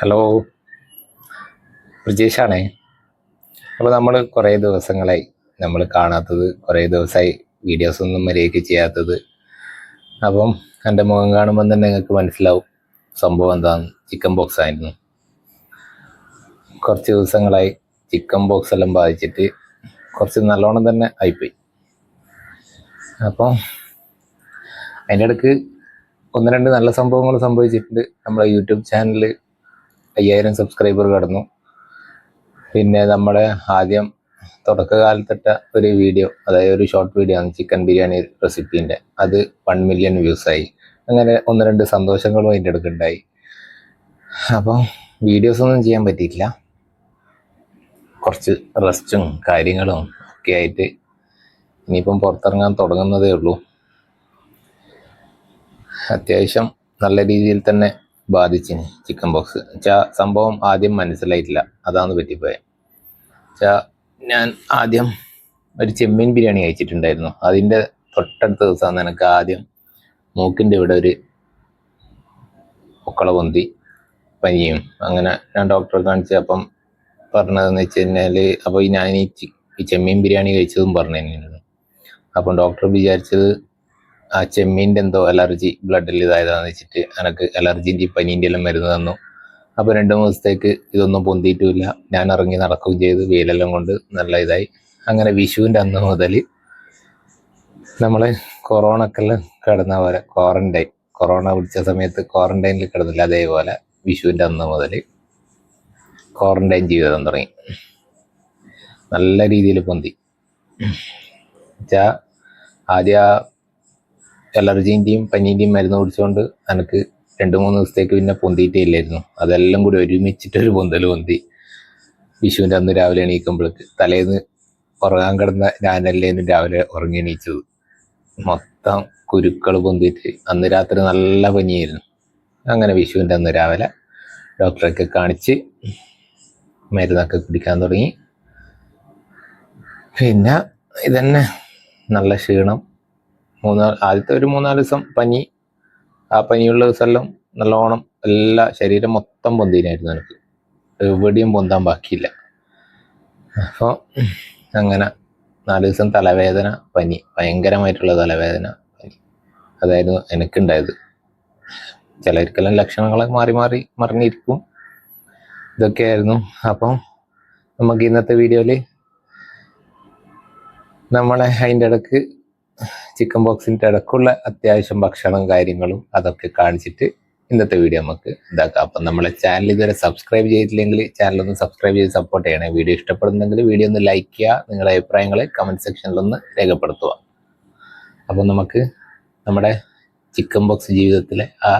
Hello ബ്രിജേഷാണേ അപ്പോൾ നമ്മൾ കുറേ ദിവസങ്ങളായി നമ്മൾ കാണാത്തത് കുറേ ദിവസമായി വീഡിയോസ് ഒന്നും മര്യാദയ്ക്ക് ചെയ്യാത്തത്. അപ്പം എന്റെ മുഖം കാണുമ്പോൾ തന്നെ നിങ്ങൾക്ക് മനസ്സിലാവും സംഭവം എന്താണ് ചിക്കൻ ബോക്സ് ആയിരുന്നു. കുറച്ച് ദിവസങ്ങളായി ചിക്കൻ ബോക്സ് എല്ലാം ബാധിച്ചിട്ട് കുറച്ച് നല്ലോണം തന്നെ ആയിപ്പോയി. അപ്പം അതിന്റെ ഇടയ്ക്ക് ഒന്ന് രണ്ട് നല്ല സംഭവങ്ങൾ സംഭവിച്ചിട്ടുണ്ട്. നമ്മളെ യൂട്യൂബ് ചാനൽ അയ്യായിരം സബ്സ്ക്രൈബർ കടന്നു. പിന്നെ നമ്മുടെ ആദ്യം തുടക്കകാലത്തിട്ട ഒരു വീഡിയോ അതായത് ഒരു ഷോർട്ട് വീഡിയോ ആണ് ചിക്കൻ ബിരിയാണി റെസിപ്പീന്റെ അത് വൺ മില്യൺ വ്യൂസായി അങ്ങനെ ഒന്ന് രണ്ട് സന്തോഷങ്ങളും അതിന്റെ അടുക്കുണ്ടായി അപ്പം വീഡിയോസൊന്നും ചെയ്യാൻ പറ്റിയിട്ടില്ല. കുറച്ച് റെസ്റ്റും കാര്യങ്ങളും ഒക്കെ ആയിട്ട് ഇനിയിപ്പം പുറത്തിറങ്ങാൻ തുടങ്ങുന്നതേ ഉള്ളൂ. അത്യാവശ്യം നല്ല രീതിയിൽ തന്നെ ബാധിച്ചിന് ചിക്കൻ ബോക്സ് ചാ സംഭവം ആദ്യം മനസ്സിലായിട്ടില്ല. അതാണ് പറ്റിപ്പോയത് ചാ ഞാൻ ആദ്യം ഒരു ചെമ്മീൻ ബിരിയാണി കഴിച്ചിട്ടുണ്ടായിരുന്നു. അതിന്റെ തൊട്ടടുത്ത ദിവസമാണ് എനിക്ക് ആദ്യം മൂക്കിന്റെ ഇവിടെ ഒരു പൊക്കള പൊന്തി പനിയും. അങ്ങനെ ഞാൻ ഡോക്ടറെ കാണിച്ച് അപ്പം പറഞ്ഞതെന്ന് വെച്ച് കഴിഞ്ഞാൽ അപ്പോൾ ഞാൻ ഈ ചെമ്മീൻ ബിരിയാണി കഴിച്ചതും പറഞ്ഞു തന്നെയാണ് അപ്പം ഡോക്ടർ വിചാരിച്ചത് ആ ചെമ്മീന്റെ എന്തോ അലർജി ബ്ലഡിൽ ഇതായതാന്ന് വെച്ചിട്ട് എനിക്ക് അലർജിന്റെ പനീന്റെ എല്ലാം മരുന്ന് തന്നു. അപ്പോൾ രണ്ട് ദിവസത്തേക്ക് ഇതൊന്നും പൊന്തിയിട്ടുമില്ല ഞാൻ ഇറങ്ങി നടക്കുകയും ചെയ്ത് വെയിലെല്ലാം കൊണ്ട് നല്ല ഇതായി. അങ്ങനെ വിഷുവിന്റെ അന്ന് മുതൽ നമ്മൾ കൊറോണക്കെല്ലാം കിടന്ന പോലെ ക്വാറന്റൈൻ കൊറോണ പിടിച്ച സമയത്ത് ക്വാറന്റൈനിൽ കിടന്നില്ല അതേപോലെ വിഷുവിന്റെ അന്ന് മുതൽ ക്വാറന്റൈൻ ജീവിതം തുടങ്ങി. നല്ല രീതിയിൽ പൊന്തി. വെച്ചാൽ ആദ്യം അലർജീന്റെയും പനീന്റെയും മരുന്ന് കുടിച്ചുകൊണ്ട് എനിക്ക് രണ്ട് മൂന്ന് ദിവസത്തേക്ക് പിന്നെ പൊന്തിയിട്ടേ ഇല്ലായിരുന്നു അതെല്ലാം കൂടി ഒരുമിച്ചിട്ടൊരു പൊന്തൽ പൊന്തി. വിഷുവിന്റെ അന്ന് രാവിലെ എണീക്കുമ്പോഴേക്ക് തലേന്ന് ഉറങ്ങാൻ കിടന്ന ഞാനല്ലേന്ന് രാവിലെ ഉറങ്ങി എണീച്ചത്. മൊത്തം കുരുക്കൾ പൊന്തിയിട്ട് അന്ന് രാത്രി നല്ല പനിയായിരുന്നു. അങ്ങനെ വിഷുവിന്റെ അന്ന് രാവിലെ ഡോക്ടറൊക്കെ കാണിച്ച് മരുന്നൊക്കെ കുടിക്കാൻ തുടങ്ങി. പിന്നെ ഇതന്നെ. നല്ല ക്ഷീണം. മൂന്നാൽ ആദ്യത്തെ ഒരു മൂന്നാൽ ദിവസം പനി. ആ പനിയുള്ള ദിവസമെല്ലാം നല്ലോണം എല്ലാ ശരീരം മൊത്തം പൊന്തിനായിരുന്നു എനിക്ക്. എവിടെയും പൊന്താൻ ബാക്കിയില്ല. അപ്പോൾ അങ്ങനെ നാല് ദിവസം തലവേദന പനി. ഭയങ്കരമായിട്ടുള്ള തലവേദന പനി. അതായിരുന്നു എനിക്കുണ്ടായത്. ചിലർക്കെല്ലാം ലക്ഷണങ്ങൾ മാറി മാറി മറിഞ്ഞിരിക്കും. ഇതൊക്കെയായിരുന്നു. അപ്പം നമുക്ക് ഇന്നത്തെ വീഡിയോയിൽ നമ്മളെ അതിന്റെ ഇടയ്ക്ക് ചിക്കൻ ബോക്സിന്റെ ഇടക്കുള്ള അത്യാവശ്യം ഭക്ഷണം കാര്യങ്ങളും അതൊക്കെ കാണിച്ചിട്ട് ഇന്നത്തെ വീഡിയോ നമുക്ക് ഇതാക്കാം. അപ്പം നമ്മളെ ചാനൽ ഇതുവരെ സബ്സ്ക്രൈബ് ചെയ്തില്ലെങ്കിൽ ചാനൽ ഒന്ന് സബ്സ്ക്രൈബ് ചെയ്ത് സപ്പോർട്ട് ചെയ്യണേ. വീഡിയോ ഇഷ്ടപ്പെടുന്നെങ്കിൽ വീഡിയോ ഒന്ന് ലൈക്ക് ചെയ്യുക. നിങ്ങളുടെ അഭിപ്രായങ്ങൾ കമന്റ് സെക്ഷനിലൊന്ന് രേഖപ്പെടുത്തുക. അപ്പം നമുക്ക് നമ്മുടെ ചിക്കൻ ബോക്സ് ജീവിതത്തിലെ ആ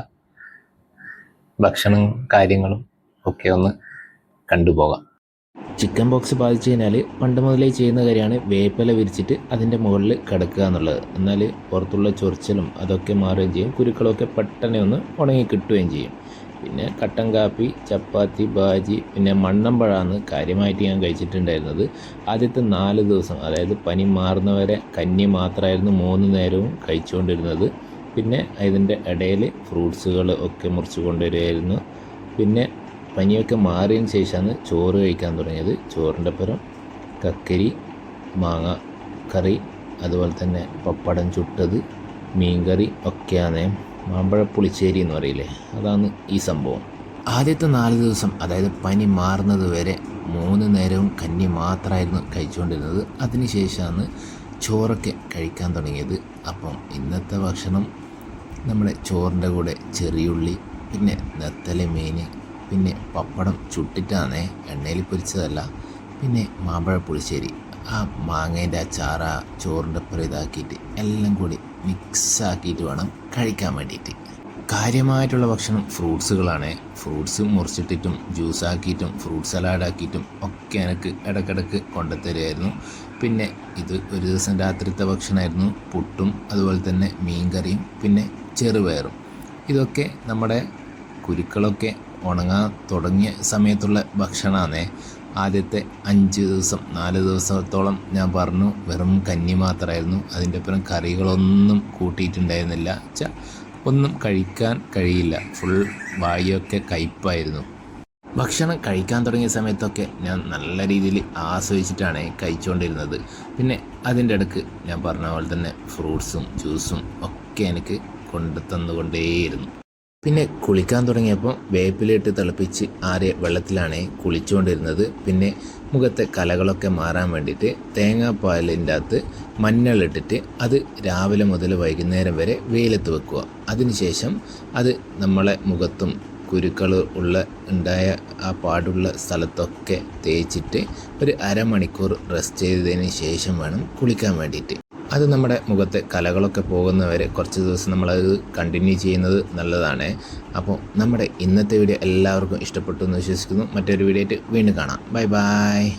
ഭക്ഷണം കാര്യങ്ങളും ഒക്കെ ഒന്ന് കണ്ടുപോകാം. ചിക്കൻ ബോക്സ് ബാധിച്ചു കഴിഞ്ഞാൽ പണ്ട് മുതലേ ചെയ്യുന്ന കാര്യമാണ് വേപ്പില വിരിച്ചിട്ട് അതിന്റെ മുകളിൽ കിടക്കുക എന്നുള്ളത്. എന്നാൽ പുറത്തുള്ള ചൊറിച്ചലും അതൊക്കെ മാറുകയും ചെയ്യും. കുരുക്കളൊക്കെ പെട്ടെന്ന് ഒന്ന് ഉണങ്ങി കിട്ടുകയും ചെയ്യും. പിന്നെ കട്ടൻ കാപ്പി ചപ്പാത്തി ബാജി പിന്നെ മണ്ണമ്പഴാണ് കാര്യമായിട്ട് ഞാൻ കഴിച്ചിട്ടുണ്ടായിരുന്നത്. ആദ്യത്തെ നാല് ദിവസം അതായത് പനി മാറുന്നവരെ കഞ്ഞി മാത്രമായിരുന്നു മൂന്ന് നേരവും കഴിച്ചുകൊണ്ടിരുന്നത്. പിന്നെ ഇതിന്റെ ഇടയിൽ ഫ്രൂട്ട്സുകൾ ഒക്കെ മുറിച്ച് കൊണ്ടുവരുമായിരുന്നു പിന്നെ പനിയൊക്കെ മാറിയതിന് ശേഷമാണ് ചോറ് കഴിക്കാൻ തുടങ്ങിയത്. ചോറിന്റെ പുറം കക്കരി മാങ്ങ കറി അതുപോലെ തന്നെ പപ്പടം ചുട്ടത് മീൻകറി ഒക്കെയാണ് മാമ്പഴ പുളിശ്ശേരി എന്ന് പറയില്ലേ? അതാണ് ഈ സംഭവം. ആദ്യത്തെ നാല് ദിവസം അതായത് പനി മാറുന്നത് വരെ മൂന്ന് നേരവും കഞ്ഞി മാത്രമായിരുന്നു കഴിച്ചുകൊണ്ടിരുന്നത്. അതിനുശേഷമാണ് ചോറൊക്കെ കഴിക്കാൻ തുടങ്ങിയത്. അപ്പം ഇന്നത്തെ ഭക്ഷണം നമ്മുടെ ചോറിന്റെ കൂടെ ചെറിയുള്ളി പിന്നെ നെത്തല മീൻ പിന്നെ പപ്പടം ചുട്ടിട്ടാണേ എണ്ണയിൽ പൊരിച്ചതല്ല പിന്നെ മാമ്പഴ പുളിശ്ശേരി. ആ മാങ്ങേന്റെ അച്ചാറ ചോറിന്റെ ഒപ്പം ഇതാക്കിയിട്ട് എല്ലാം കൂടി മിക്സ് ആക്കിയിട്ട് വേണം കഴിക്കാൻ വേണ്ടിയിട്ട്. കാര്യമായിട്ടുള്ള ഭക്ഷണം ഫ്രൂട്ട്സുകളാണ്. ഫ്രൂട്ട്സ് മുറിച്ചിട്ടിട്ടും ജ്യൂസ് ആക്കിയിട്ടും ഫ്രൂട്ട് സലാഡ് ആക്കിയിട്ടും ഒക്കെ എനിക്ക് ഇടയ്ക്കിടയ്ക്ക് കൊണ്ടുത്തരുമായിരുന്നു പിന്നെ ഇത് ഒരു ദിവസം രാത്രിത്തെ ഭക്ഷണമായിരുന്നു പുട്ടും അതുപോലെ തന്നെ മീൻകറിയും പിന്നെ ചെറുപയറും. ഇതൊക്കെ നമ്മുടെ കുരുക്കളൊക്കെ ഉണങ്ങാൻ തുടങ്ങിയ സമയത്തുള്ള ഭക്ഷണമാണ് ആദ്യത്തെ അഞ്ച് ദിവസം നാല് ദിവസത്തോളം ഞാൻ പറഞ്ഞു വെറും കഞ്ഞി മാത്രമായിരുന്നു അതിന്റെ ഒപ്പം കറികളൊന്നും കൂട്ടിയിട്ടുണ്ടായിരുന്നില്ല. വെച്ചാൽ ഒന്നും കഴിക്കാൻ കഴിയില്ല. ഫുൾ വായൊക്കെ കയ്പായിരുന്നു. ഭക്ഷണം കഴിക്കാൻ തുടങ്ങിയ സമയത്തൊക്കെ ഞാൻ നല്ല രീതിയിൽ ആസ്വദിച്ചിട്ടാണ് കഴിച്ചുകൊണ്ടിരുന്നത് പിന്നെ അതിന്റെ ഇടയ്ക്ക് ഞാൻ പറഞ്ഞ പോലെ തന്നെ ഫ്രൂട്ട്സും ജ്യൂസും ഒക്കെ എനിക്ക് കൊണ്ടു തന്നുകൊണ്ടേയിരുന്നു പിന്നെ കുളിക്കാൻ തുടങ്ങിയപ്പോൾ വേപ്പിലിട്ട് തിളപ്പിച്ച് ആരെ വെള്ളത്തിലാണ് കുളിച്ചുകൊണ്ടിരുന്നത്. പിന്നെ മുഖത്തെ കലകളൊക്കെ മാറാൻ വേണ്ടിയിട്ട് തേങ്ങാപ്പാലിന്റെ അകത്ത് മഞ്ഞളിട്ടിട്ട് അത് രാവിലെ മുതൽ വൈകുന്നേരം വരെ വെയിലത്ത് വെക്കുക. അതിനുശേഷം അത് നമ്മളെ മുഖത്തും കുരുക്കൾ ഉള്ള ഉണ്ടായ ആ പാടുള്ള സ്ഥലത്തൊക്കെ തേച്ചിട്ട് ഒരു അരമണിക്കൂർ റെസ്റ്റ് ചെയ്തതിന് ശേഷം വേണം കുളിക്കാൻ വേണ്ടിയിട്ട്. അത് നമ്മുടെ മുഖത്തെ കലകളൊക്കെ പോകുന്നവരെ കുറച്ച് ദിവസം നമ്മളത് കണ്ടിന്യൂ ചെയ്യുന്നത് നല്ലതാണ്. അപ്പോൾ നമ്മുടെ ഇന്നത്തെ വീഡിയോ എല്ലാവർക്കും ഇഷ്ടപ്പെട്ടു എന്ന് വിശ്വസിക്കുന്നു. മറ്റൊരു വീഡിയോ ആയിട്ട് വീണ്ടും കാണാം. Bye bye